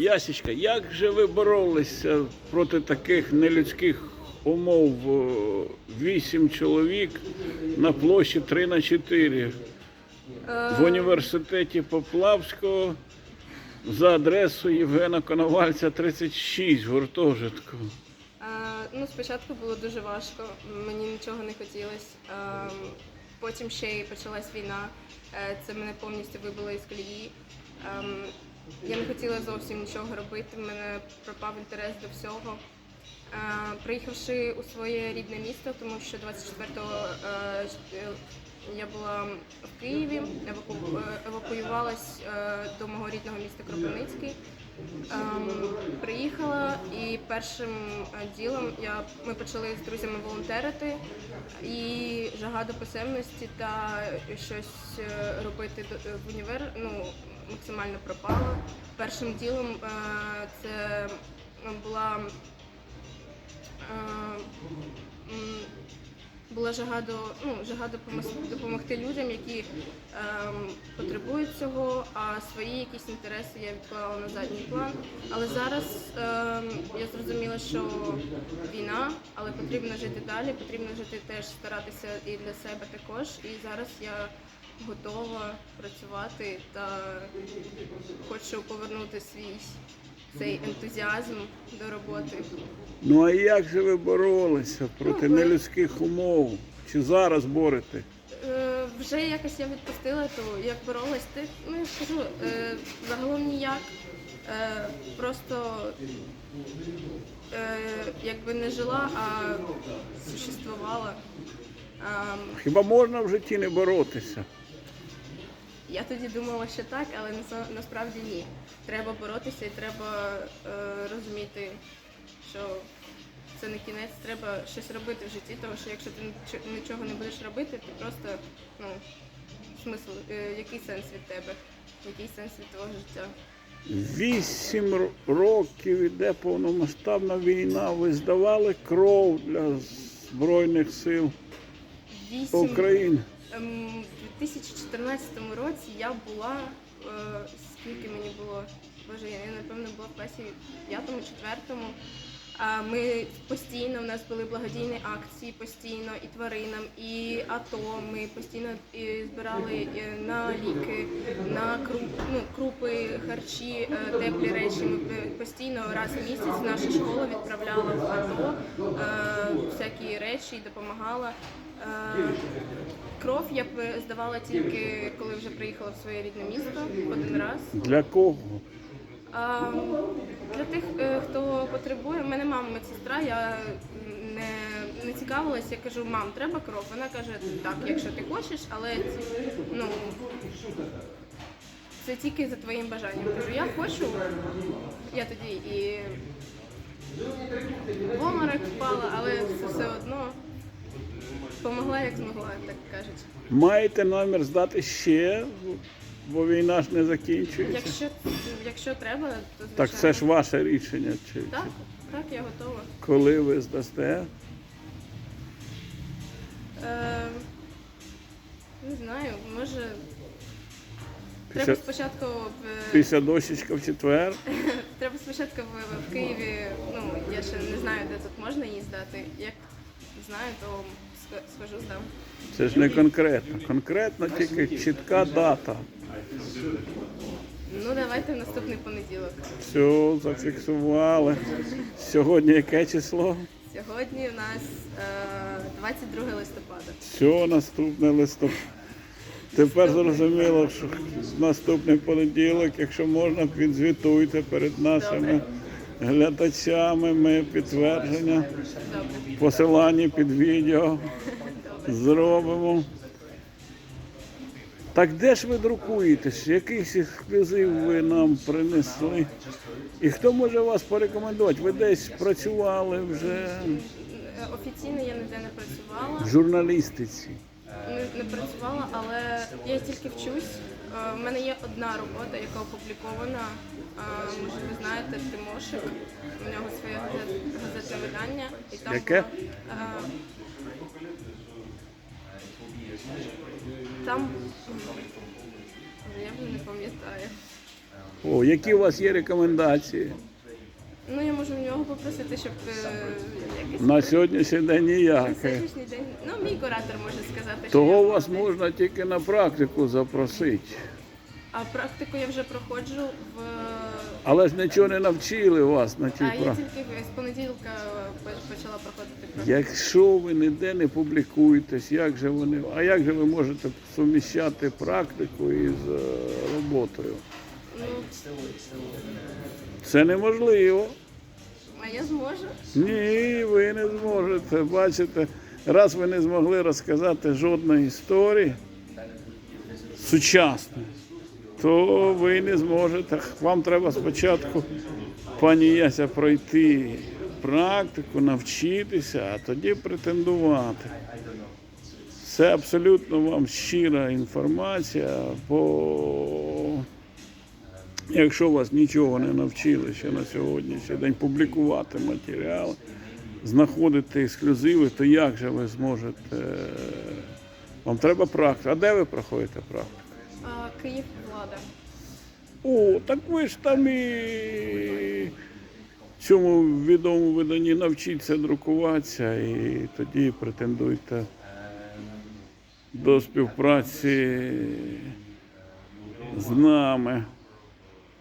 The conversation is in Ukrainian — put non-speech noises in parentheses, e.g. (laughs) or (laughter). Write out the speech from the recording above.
Ясічка, як же ви боролися проти таких нелюдських умов? Вісім чоловік на площі 3 на 4 в університеті Поплавського за адресою Євгена Коновальця 36 гуртожитку. Е, Ну, спочатку було дуже важко, мені нічого не хотілося. Е, Потім ще й почалась війна. Е, Це мене повністю вибило із колії. Я не хотіла зовсім нічого робити, в мене пропав інтерес до всього. Е, Приїхавши у своє рідне місто, тому що 24-го е, е, я була в Києві, еваку- евакуювалась до мого рідного міста Кропивницький. Ем, приїхала і першим ділом я, ми почали з друзями волонтерити і жага до писемності та щось робити в універ ну, максимально пропала. Першим ділом е, це була е, була жага до ну, жага допомогти людям, які потребують цього, а свої якісь інтереси я відклала на задній план. Але зараз я зрозуміла, що війна, але потрібно жити далі, потрібно жити теж старатися і для себе також. І зараз я готова працювати та хочу повернути свій цей ентузіазм до роботи. Ну а як же ви боролися проти Ну, ви- нелюдських умов? Чи зараз борете? Е, вже якось я відпустила, то як боролась, ти ну я ж кажу, е, загалом ніяк. Е, просто е, якби не жила, а существувала. Хіба можна в житті не боротися? Я тоді думала, що так, але насправді ні. Треба боротися і треба е, розуміти, що це не кінець, треба щось робити в житті, тому що якщо ти нічого не будеш робити, ти просто ну, смисл, е, який сенс від тебе, який сенс від твого життя. Вісім років іде повномасштабна війна. Ви здавали кров для Збройних сил Вісім України. Ем, У 2014 році я була, е, скільки мені було, боже, я напевно була в класі п'ятому, четвертому. Ми постійно у нас були благодійні акції постійно і тваринам, і АТО. Ми постійно збирали е, на ліки, на круп, ну, крупи, харчі, е, теплі речі. Ми е, постійно раз в місяць наша школа відправляла в АТО е, всякі речі і допомагала. Е, Кров я б здавала тільки коли вже приїхала в своє рідне місто один раз. Для кого? А, для тих, е, хто потребує, в мене мама медсестра, я не, не цікавилась, я кажу, мам, треба кров. Вона каже, так, якщо ти хочеш, але ну, це тільки за твоїм бажанням. Кажу, я хочу. Я тоді і в обморок впала, але все, все одно помогла, як змогла, так кажуть. Маєте намір здати ще, бо війна ж не закінчується. Якщо, якщо треба, то звичайно. Так це ж ваше рішення. Чи, Так, так, я готова. коли ви здасте? Е, не знаю, може. Після- Треба спочатку в Після дощечка в четвер. (laughs) треба спочатку в, в Києві. Ну я ще не знаю, де тут можна її здати. Як знаю, то сх- схожу здам. Це ж не конкретно. Конкретно тільки чітка дата. Ну давайте в наступний понеділок. Все, зафіксували. Сьогодні яке число? Сьогодні у нас е, 22 листопада. Все, наступне листопад. Тепер зрозуміло, що наступний понеділок, якщо можна, підзвітуйте перед нашими глядачами. Ми підтвердження, посилання під відео зробимо. Так де ж ви друкуєтесь? Якийсь ексклюзив ви нам принесли? І хто може вас порекомендувати? Ви десь працювали вже Офіційно я ніде не працювала. в журналістиці. Не, не працювала, але я тільки вчусь. Е, У мене є одна робота, яка опублікована. Е, Може, ви знаєте, Тимошик. У нього своє газет, газетне видання. І там Яке? е, там я вже не пам'ятаю. О, які у вас є рекомендації? Ну, я можу в нього попросити, щоб е, На сьогоднішній день на ніяке. сьогоднішній день. Ну, мій куратор може сказати, що Того я вас можна тільки на практику запросити. А практику я вже проходжу в. Але ж нічого не навчили вас на тій А я практиці. тільки з понеділка почала проходити практику. Якщо ви ніде не публікуєтесь, як же вони, а як же ви можете суміщати практику із е, роботою? Ну, Це неможливо. Я зможу. Ні, ви не зможете. Бачите, раз ви не змогли розказати жодної історії сучасної, то ви не зможете. Вам треба спочатку, пані Яся, пройти практику, навчитися, а тоді претендувати. Це абсолютно вам щира інформація, бо якщо вас нічого не навчили ще на сьогоднішній день публікувати матеріали, знаходити ексклюзиви, то як же ви зможете? Вам треба практика. А де ви проходите практику? А, Київ влада. О, так ви ж там і в цьому відомому виданні навчіться друкуватися і тоді претендуйте до співпраці з нами.